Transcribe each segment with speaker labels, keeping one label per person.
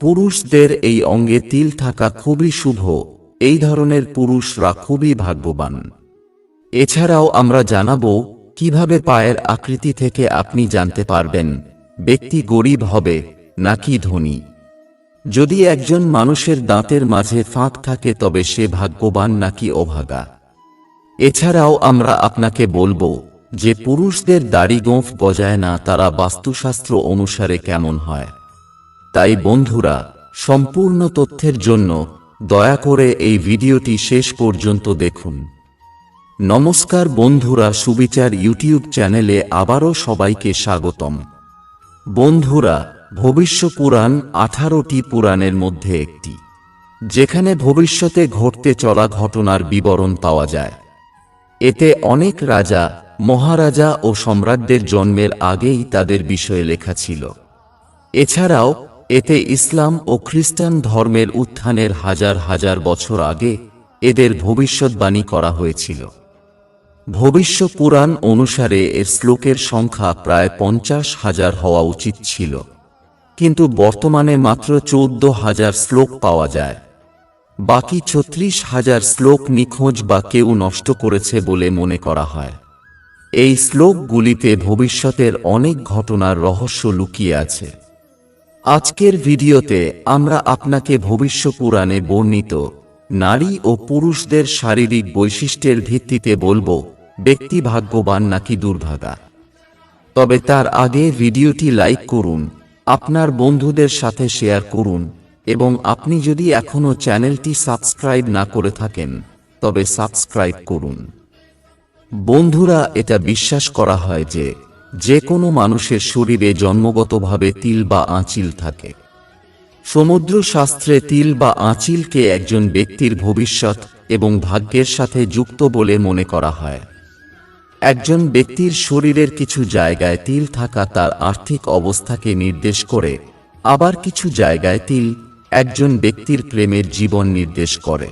Speaker 1: পুরুষদের এই অঙ্গে তিল থাকা খুবই শুভ। এই ধরনের পুরুষরা খুবই ভাগ্যবান। এছাড়াও আমরা জানাব, কীভাবে পায়ের আকৃতি থেকে আপনি জানতে পারবেন, ব্যক্তি গরিব হবে নাকি ধনী। যদি একজন মানুষের দাঁতের মাঝে ফাঁক থাকে তবে সে ভাগ্যবান নাকি অভাগা। এছাড়াও আমরা আপনাকে বলব যে পুরুষদের দাড়ি গোঁফ গজায় না তারা বাস্তুশাস্ত্র অনুসারে কেমন হয়। তাই বন্ধুরা, সম্পূর্ণ তথ্যের জন্য দয়া করে এই ভিডিওটি শেষ পর্যন্ত দেখুন। নমস্কার বন্ধুরা, সুবিচার ইউটিউব চ্যানেলে আবারও সবাইকে স্বাগতম। বন্ধুরা, ভবিষ্য পুরাণ আঠারোটি পুরাণের মধ্যে একটি, যেখানে ভবিষ্যতে ঘটতে চলা ঘটনার বিবরণ পাওয়া যায়। এতে অনেক রাজা, মহারাজা ও সম্রাটদের জন্মের আগেই তাদের বিষয়ে লেখা ছিল। এছাড়াও এতে ইসলাম ও খ্রিস্টান ধর্মের উত্থানের হাজার হাজার বছর আগে এদের ভবিষ্যৎবাণী করা হয়েছিল। ভবিষ্য পুরাণ অনুসারে এর শ্লোকের সংখ্যা প্রায় পঞ্চাশ হাজার হওয়া উচিত ছিল। কিন্তু বর্তমানে মাত্র চৌদ্দ হাজার শ্লোক পাওয়া যায়। বাকি ছত্রিশ হাজার শ্লোক নিখোঁজ বা কেউ নষ্ট করেছে বলে মনে করা হয়। এই শ্লোকগুলিতে ভবিষ্যতের অনেক ঘটনার রহস্য লুকিয়ে আছে। আজকের ভিডিওতে আমরা আপনাকে ভবিষ্য পুরাণে বর্ণিত নারী ও পুরুষদের শারীরিক বৈশিষ্ট্যের ভিত্তিতে বলব, ব্যক্তি ভাগ্যবান নাকি দুর্ভাগা। তবে তার আগে ভিডিওটি লাইক করুন, আপনার বন্ধুদের সাথে শেয়ার করুন, এবং আপনি যদি এখনও চ্যানেলটি সাবস্ক্রাইব না করে থাকেন, তবে সাবস্ক্রাইব করুন। বন্ধুরা, এটা বিশ্বাস করা হয় যে যে কোনো মানুষের শরীরে জন্মগতভাবে তিল বা আঁচিল থাকে। সমুদ্র শাস্ত্রে তিল বা আঁচিলকে একজন ব্যক্তির ভবিষ্যৎ এবং ভাগ্যের সাথে যুক্ত বলে মনে করা হয়। একজন ব্যক্তির শরীরের কিছু জায়গায় তিল থাকা তার আর্থিক অবস্থাকে নির্দেশ করে, আবার কিছু জায়গায় তিল একজন ব্যক্তির প্রেমের জীবন নির্দেশ করে।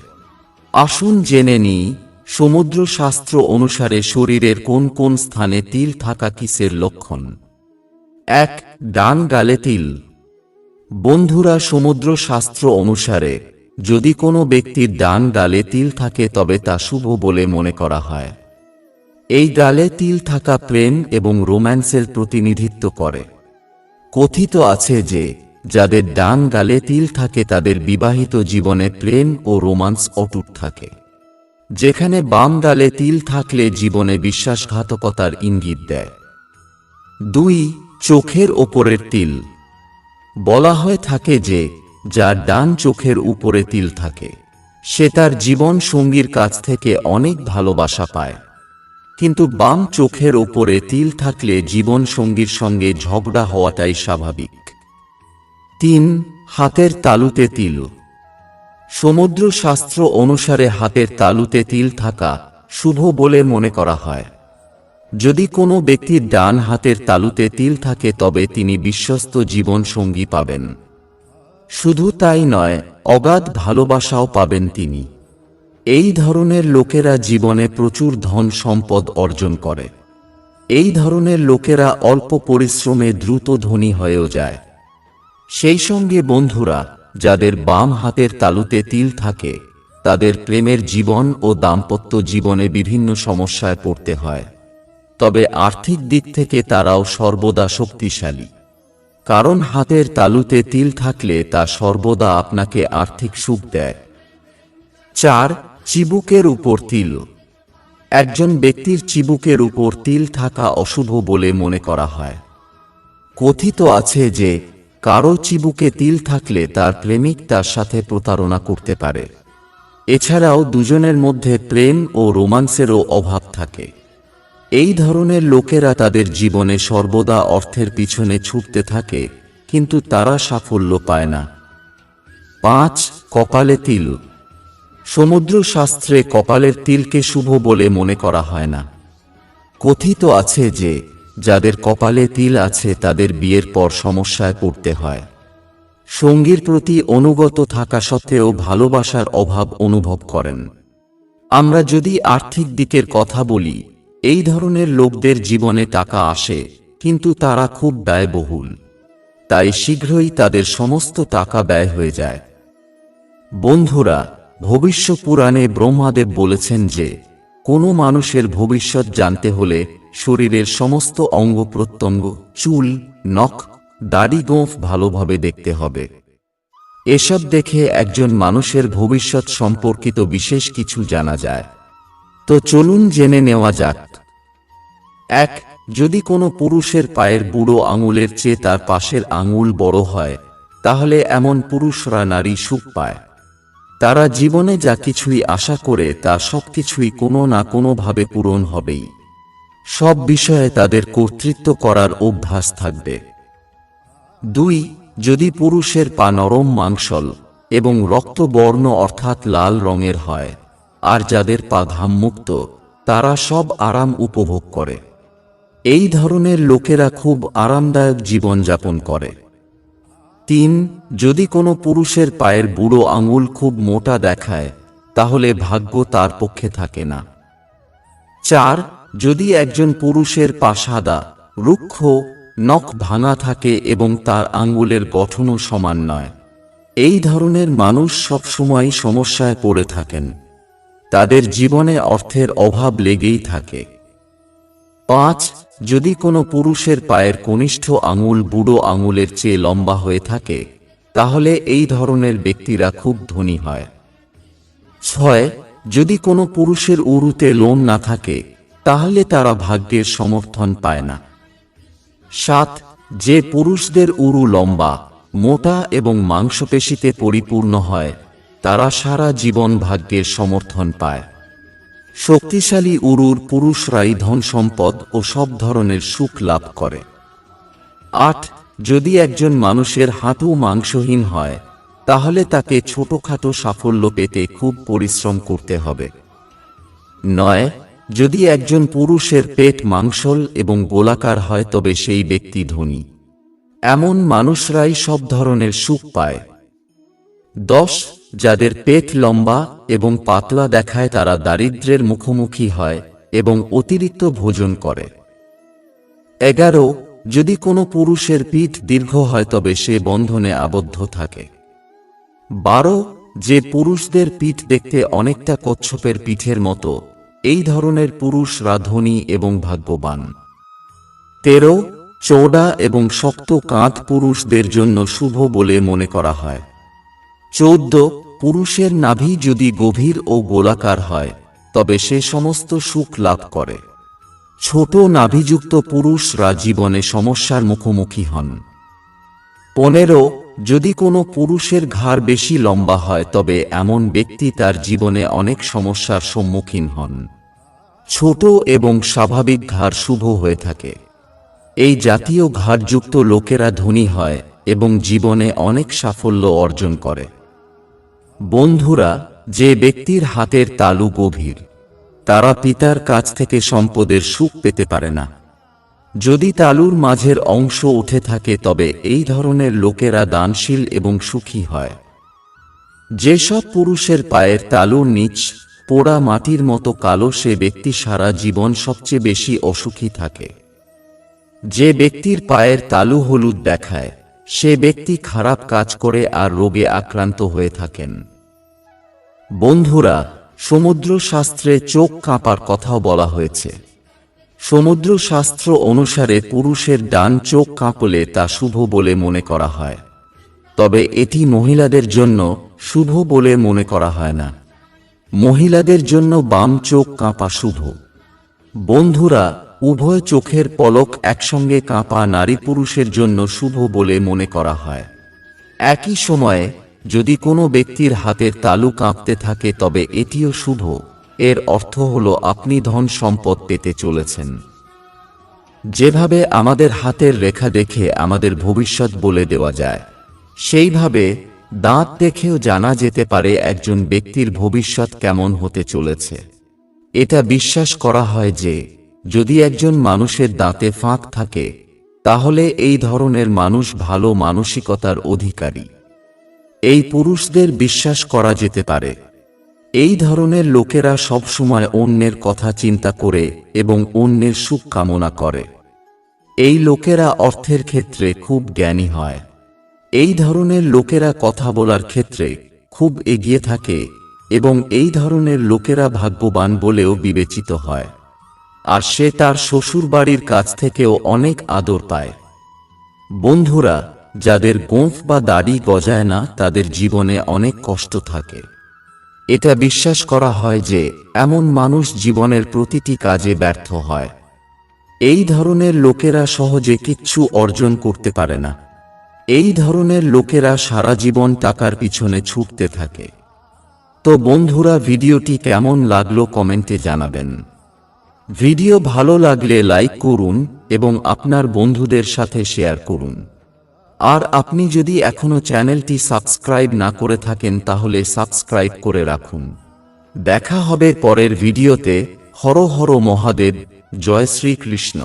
Speaker 1: আসুন জেনে নিই সমুদ্র শাস্ত্র অনুসারে শরীরের কোন কোন স্থানে তিল থাকা কিসের লক্ষণ? এক, ডান গালে তিল। বন্ধুরা সমুদ্র শাস্ত্র অনুসারে যদি কোনো ব্যক্তির ডান গালে তিল থাকে তবে তা শুভ বলে মনে করা হয়। এই গালে তিল থাকা প্রেম এবং রোম্যান্সের প্রতিনিধিত্ব করে। কথিত আছে যে, যাদের ডান গালে তিল থাকে তাদের বিবাহিত জীবনে প্রেম ও রোমান্স অটুট থাকে। যেখানে বাম ডালে তিল থাকলে জীবনে বিশ্বাসঘাতকতার ইঙ্গিত দেয়। দুই, চোখের ওপরের তিল। বলা হয়ে থাকে যে, যার ডান চোখের উপরে তিল থাকে, সে তার জীবন সঙ্গীর কাছ থেকে অনেক ভালোবাসা পায়। কিন্তু বাম চোখের ওপরে তিল থাকলে জীবন সঙ্গীর সঙ্গে ঝগড়া হওয়াটাই স্বাভাবিক। তিন, হাতের তালুতে তিল। সমুদ্র শাস্ত্র অনুসারে হাতের তালুতে তিল থাকা শুভ বলে মনে করা হয়। যদি কোনো ব্যক্তির ডান হাতের তালুতে তিল থাকে তবে তিনি বিশ্বস্ত জীবন সঙ্গী পাবেন। শুধু তাই নয়, অগাধ ভালোবাসাও পাবেন তিনি। এই ধরনের লোকেরা জীবনে প্রচুর ধন সম্পদ অর্জন করে। এই ধরনের লোকেরা অল্প পরিশ্রমে দ্রুত ধনী হয়েও যায়। সেই সঙ্গে বন্ধুরা যাদের বাম হাতের তালুতে তিল থাকে, তাদের প্রেমের জীবন ও দাম্পত্য জীবনে বিভিন্ন সমস্যায় পড়তে হয়। তবে আর্থিক দিক থেকে তারাও সর্বদা শক্তিশালী। কারণ হাতের তালুতে তিল থাকলে তা সর্বদা আপনাকে আর্থিক সুখ দেয়। চার, চিবুকের উপর তিল। একজন ব্যক্তির চিবুকের উপর তিল থাকা অশুভ বলে মনে করা হয়। কথিত আছে যে কারও চিবুকে তিল থাকলে তার প্রেমিক তার সাথে প্রতারণা করতে পারে। এছাড়াও দুজনের মধ্যে প্রেম ও রোমান্সেরও অভাব থাকে। এই ধরনের লোকেরা তাদের জীবনে সর্বদা অর্থের পিছনে ছুটতে থাকে, কিন্তু তারা সাফল্য পায় না। পাঁচ, কপালে তিল। সমুদ্র শাস্ত্রে কপালের তিলকে শুভ বলে মনে করা হয় না। কথিত আছে যে যাদের কপালে তিল আছে তাদের বিয়ের পর সমস্যায় পড়তে হয়। সঙ্গীর প্রতি অনুগত থাকা সত্ত্বেও ভালোবাসার অভাব অনুভব করেন। আমরা যদি আর্থিক দিকের কথা বলি, এই ধরনের লোকদের জীবনে টাকা আসে, কিন্তু তারা খুব ব্যয়বহুল। তাই শীঘ্রই তাদের সমস্ত টাকা ব্যয় হয়ে যায়। বন্ধুরা ভবিষ্য পুরাণে ব্রহ্মাদেব বলেছেন যে, কোনো মানুষের ভবিষ্যৎ জানতে হলে শরীরের সমস্ত অঙ্গ প্রত্যঙ্গ, চুল, নখ, দাড়ি, গোঁফ ভালোভাবে দেখতে হবে। এসব দেখে একজন মানুষের ভবিষ্যৎ সম্পর্কিত বিশেষ কিছু জানা যায়। তো চলুন জেনে নেওয়া যাক। এক, যদি কোনো পুরুষের পায়ের বুড়ো আঙুলের চেয়ে তার পাশের আঙুল বড় হয়, তাহলে এমন পুরুষরা নারী সুখ পায়। তারা জীবনে যা কিছুই আশা করে তা সবকিছুই কোনো না কোনোভাবে পূরণ হবেই। সব বিষয়ে তাদের কর্তৃত্ব করার অভ্যাস থাকবে। দুই, যদি পুরুষের পা নরম মাংসল এবং রক্তবর্ণ অর্থাৎ লাল রঙের হয়, আর যাদের পা ঘামমুক্ত, তারা সব আরাম উপভোগ করে। এই ধরনের লোকেরা খুব আরামদায়ক জীবনযাপন করে। তিন, যদি কোনো পুরুষের পায়ের বুড়ো আঙুল খুব মোটা দেখায়, তাহলে ভাগ্য তার পক্ষে থাকে না। চার যদি একজন পুরুষের পা সাদা রুক্ষ, নখ ভাঙা থাকে এবং তার আঙ্গুলের গঠনও সমান নয়। এই ধরনের মানুষ সবসময় সমস্যায় পড়ে থাকেন। তাদের জীবনে অর্থের অভাব লেগেই থাকে। পাঁচ, যদি কোনো পুরুষের পায়ের কনিষ্ঠ আঙুল বুড়ো আঙুলের চেয়ে লম্বা হয়ে থাকে, তাহলে এই ধরনের ব্যক্তিরা খুব ধনী হয়। ছয়, যদি কোনো পুরুষের উরুতে লোম না থাকে তাহলে তারা ভাগ্যের সমর্থন পায় না। সাত, যে পুরুষদের উরু লম্বা, মোটা এবং মাংসপেশিতে পরিপূর্ণ হয়, তারা সারা জীবন ভাগ্যের সমর্থন পায়। শক্তিশালী উরুর পুরুষরাই ধন সম্পদ ও সব ধরনের সুখ লাভ করে। আট, যদি একজন মানুষের হাঁটু মাংসহীন হয়, তাহলে তাকে ছোটখাটো সাফল্য পেতে খুব পরিশ্রম করতে হবে। নয় যদি একজন পুরুষের পেট মাংসল এবং গোলাকার হয়, তবে সেই ব্যক্তি ধনী। এমন মানুষরাই সব ধরনের সুখ পায়। দশ, যাদের পেট লম্বা এবং পাতলা দেখায়, তারা দারিদ্র্যের মুখোমুখি হয় এবং অতিরিক্ত ভোজন করে। এগারো, যদি কোনো পুরুষের পিঠ দীর্ঘ হয়, তবে সে বন্ধনে আবদ্ধ থাকে। বারো, যে পুরুষদের পিঠ দেখতে অনেকটা কচ্ছপের পিঠের মতো এই ধরনের পুরুষরা ধনী এবং ভাগ্যবান। তেরো, চৌড়া এবং শক্ত কাঁধ পুরুষদের জন্য শুভ বলে মনে করা হয়। চৌদ্দ, পুরুষের নাভি যদি গভীর ও গোলাকার হয়, তবে সে সমস্ত সুখ লাভ করে। ছোট নাভিযুক্ত পুরুষরা জীবনে সমস্যার মুখোমুখি হন। পনেরো যদি কোনো পুরুষের ঘাড় বেশি লম্বা হয়, তবে এমন ব্যক্তি তার জীবনে অনেক সমস্যার সম্মুখীন হন। ছোট এবং স্বাভাবিক ঘাড় শুভ হয়ে থাকে। এই জাতীয় ঘাড়যুক্ত লোকেরা ধনী হয় এবং জীবনে অনেক সাফল্য অর্জন করে। বন্ধুরা, যে ব্যক্তির হাতের তালু গভীর, তারা পিতার কাছ থেকে সম্পদের সুখ পেতে পারে না। যদি তালুর মাঝের অংশ উঠে থাকে তবে এই ধরনের লোকেরা দানশীল এবং সুখী হয়। যেসব পুরুষের পায়ের তালুর নিচ, পোড়া মাটির মতো কালো, সে ব্যক্তি সারা জীবন সবচেয়ে বেশি অসুখী থাকে। যে ব্যক্তির পায়ের তালু হলুদ দেখায়, সে ব্যক্তি খারাপ কাজ করে আর রোগে আক্রান্ত হয়ে থাকেন। বন্ধুরা সমুদ্র শাস্ত্রে চোখ কাঁপার কথাও বলা হয়েছে। সমুদ্র শাস্ত্র অনুসারে পুরুষের ডান চোখ কাঁপলে তা শুভ বলে মনে করা হয়। তবে এটি মহিলাদের জন্য শুভ বলে মনে করা হয় না। মহিলাদের জন্য বাম চোখ কাঁপা শুভ। বন্ধুরা, উভয় চোখের পলক একসঙ্গে কাঁপা নারী পুরুষের জন্য শুভ বলে মনে করা হয়। একই সময়ে যদি কোনো ব্যক্তির হাতের তালু কাঁপতে থাকে তবে এটিও শুভ। এর অর্থ হল আপনি ধন সম্পদ পেতে চলেছেন। যেভাবে আমাদের হাতের রেখা দেখে আমাদের ভবিষ্যৎ বলে দেওয়া যায়, সেইভাবে দাঁত দেখেও জানা যেতে পারে একজন ব্যক্তির ভবিষ্যৎ কেমন হতে চলেছে। এটা বিশ্বাস করা হয় যে, যদি একজন মানুষের দাঁতে ফাঁক থাকে, তাহলে এই ধরনের মানুষ ভালো মানসিকতার অধিকারী। এই পুরুষদের বিশ্বাস করা যেতে পারে। এই ধরনের লোকেরা সবসময় অন্যের কথা চিন্তা করে এবং অন্যের সুখ কামনা করে। এই লোকেরা অর্থের ক্ষেত্রে খুব জ্ঞানী হয়। এই ধরনের লোকেরা কথা বলার ক্ষেত্রে খুব এগিয়ে থাকে এবং এই ধরনের লোকেরা ভাগ্যবান বলেও বিবেচিত হয়। আর সে তার শ্বশুরবাড়ির কাছ থেকেও অনেক আদর পায়। বন্ধুরা, যাদের গোঁফ বা দাড়ি গজায় না, তাদের জীবনে অনেক কষ্ট থাকে। এটা বিশ্বাস করা হয় যে, এমন মানুষ জীবনের প্রতিটি কাজে ব্যর্থ হয়। এই ধরনের লোকেরা সহজে কিচ্ছু অর্জন করতে পারে না। এই ধরনের লোকেরা সারা জীবন টাকার পিছনে ছুটতে থাকে। তো বন্ধুরা, ভিডিওটি কেমন লাগল কমেন্টে জানাবেন। ভিডিও ভালো লাগলে লাইক করুন এবং আপনার বন্ধুদের সাথে শেয়ার করুন। আর আপনি যদি এখনও চ্যানেলটি সাবস্ক্রাইব না করে থাকেন তাহলে সাবস্ক্রাইব করে রাখুন। দেখা হবে পরের ভিডিওতে। হর হর মহাদেব। জয় শ্রীকৃষ্ণ।